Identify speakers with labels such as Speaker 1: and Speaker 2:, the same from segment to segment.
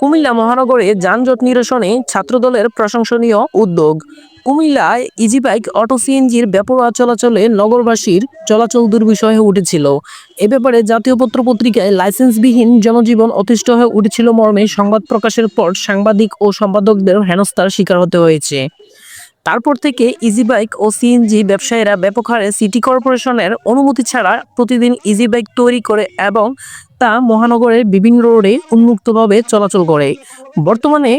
Speaker 1: কুমিল্লা মহানগরে যানজট নিরসনে ছাত্রদলের প্রশংসনীয় উদ্যোগ। কুমিল্লায় ইজি বাইক অটো সিএনজির বেপরোয়া চলাচলে নগরবাসীর চলাচল দুর্বিষয় হয়ে উঠেছিল। এ ব্যাপারে জাতীয় পত্র পত্রিকায় লাইসেন্সবিহীন জনজীবন অতিষ্ঠ হয়ে উঠেছিল মর্মে সংবাদ প্রকাশের পর সাংবাদিক ও সম্পাদকদের হেনস্থার শিকার হতে হয়েছে। তারপর থেকে ইজি বাইক ও সিএনজি ব্যবসায়ীরা ব্যাপক হারে সিটি কর্পোরেশনের অনুমতি ছাড়া প্রতিদিন ইজি বাইক তৈরি করে এবং তা মহানগরের বিভিন্ন রোডে উন্মুক্তভাবে চলাচল করে। বর্তমানে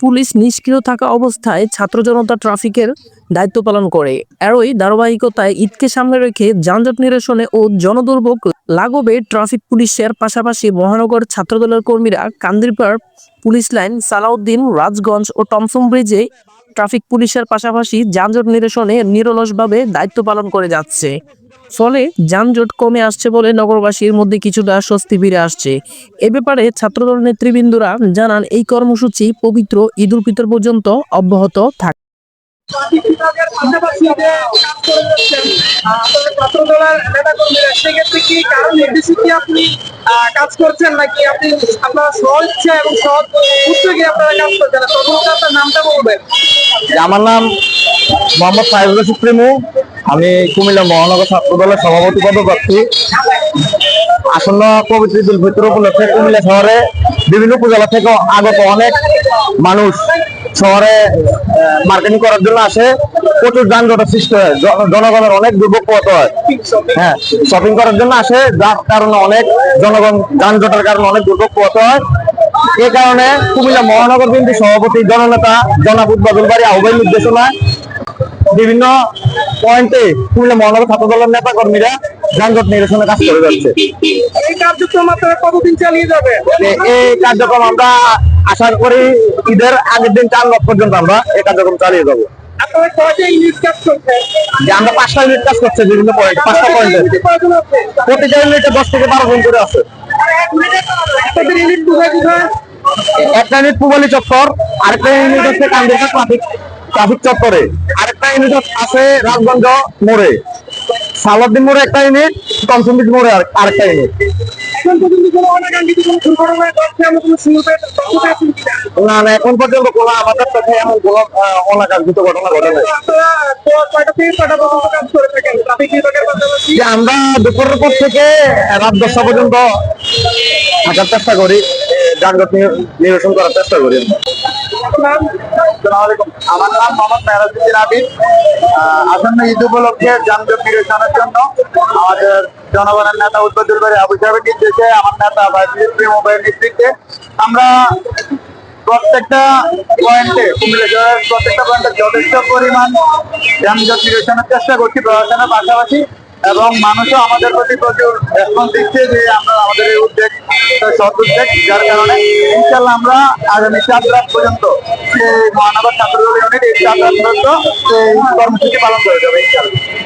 Speaker 1: পুলিশ নিষ্ক্রিয় থাকা অবস্থায় ছাত্র জনতা ট্রাফিকের দায়িত্ব পালন করে। এরই ধারাবাহিকতায় ঈদকে সামনে রেখে যানজট নিরসনে ও জনদুর্ভোগ লাঘবে ট্রাফিক পুলিশের পাশাপাশি মহানগর ছাত্রদলের কর্মীরা কান্দিরপাড় পুলিশ লাইন, সালাউদ্দিন, রাজগঞ্জ ও টমসম ব্রিজে ট্রাফিক পুলিশের পাশাপাশি যানজট নিরসনে নিরলসভাবে দায়িত্ব পালন করে যাচ্ছে। ফলে যানজট কমে আসছে বলে নগরবাসীর মধ্যে কিছুটা স্বস্তি ফিরে আসছে। এ ব্যাপারে ছাত্রদল নেতৃবৃন্দরা জানান এই কর্মসূচি পবিত্র ঈদ উল ফিতর পর্যন্ত অব্যাহত থাকবে
Speaker 2: ট্রাফিক বিভাগের পাশাপাশি যে কাজ করে যাচ্ছেন আহ, আপনাদের ছাত্রদলের নেতাকর্মীরা সেক্ষেত্রে কি কারণ নির্দেশে কি আপনি আহ, কাজ করছেন নাকি আপনি আপনার সহজ ইচ্ছা এবং সহজ আপনারা কাজ করছেন। প্রথমত আপনার নামটা বলবেন।
Speaker 3: আমার নাম মোহাম্মদ সাহেবুল রশিদ আমি কুমিল্লা মহানগর ছাত্র দলের সভাপতি পদপ্রার্থী। আসন্ন পবিত্র ঈদ উল ফিতর উপলক্ষে কুমিল্লা শহরে বিভিন্ন উপজেলা থেকে আগত অনেক মানুষ শহরে মার্কেটিং করার জন্য আসে। প্রচুর যানজটের সৃষ্টি হয়। জনগণের অনেক দুর্ভোগ পোহাতে হয়। হ্যাঁ শপিং করার জন্য আসে, যার কারণে অনেক জনগণ যানজটের কারণে অনেক দুর্ভোগ পোহাতে হয়। এই কারণে কুমিল্লা মহানগর বিএনপি সভাপতি জননেতা জনাব উদ্বাদুল বাড়ি আহ্বান নির্দেশনায় বিভিন্ন পয়েন্টে কুমিল্লা মহানগর ছাত্র দলের নেতা কর্মীরা যানজট নিরসনে কাজ করে যাচ্ছে।
Speaker 2: এই কার্যক্রম আপনারা কতদিন চালিয়ে যাবে
Speaker 3: এই কার্যক্রম আমরা আশা করি ঈদের আগের দিন চার লক্ষ পর্যন্ত আমরা এই কার্যক্রম চালিয়ে যাব।
Speaker 2: কাজ
Speaker 3: আমরা পাঁচটা ইউনিট কাজ করছি বিভিন্ন পয়েন্ট পাঁচটা পয়েন্টে প্রতিটা ইউনিটে দশ থেকে বারো জন করে আছে।
Speaker 2: আপনাদের ইউনিট কোথায় কোথায়
Speaker 3: একটা ইউনিট পুবালি চত্বর আরেকটা ইউনিট হচ্ছে কান্দিকা ট্রাফিক ট্রাফিক চত্বরে। আরেকটা ইউনিট আছে রাজগঞ্জ মোড়ে। সালাদ্দিন মোড়ে একটা ইউনিট মোড়ে আরেকটা ইউনিট? না না এখন পর্যন্ত কোনো আমাদের কাছে এমন কোনো অনাকাঙ্ক্ষিত ঘটনা ঘটে নাই আমরা দুপুরের পর থেকে রাত দশটা পর্যন্ত থাকার চেষ্টা করি, যানজট নির- নিরসন করার চেষ্টা করি। আমার নাম মোহাম্মদ মেহরাজুদ্দিন আবিদ। আসন্ন ঈদ উপলক্ষে যানজট নিরসনের জন্য আমাদের জনগণের নেতা উদ্বোধন করে আবু সাহেবের নির্দেশে আমার নেতা প্রেমের নেতৃত্বে আমরা প্রত্যেকটা পয়েন্টে, কুমিল্লা প্রত্যেকটা পয়েন্টে যথেষ্ট পরিমাণ যানজট নিরসনের চেষ্টা করছি, প্রশাসনের পাশাপাশি এবং মানুষও আমাদের প্রতি প্রচুর রেসপন্স দিচ্ছে যে আমরা আমাদের এই উদ্যোগ সৎ যার কারণে ইনশাল্লাহ আমরা আগামী চার রাত পর্যন্ত সেই মহানগর ছাত্র ইউনিট এই চার রাত পর্যন্ত সেই কর্মসূচি পালন করে যাবে ইনশাল্লাহ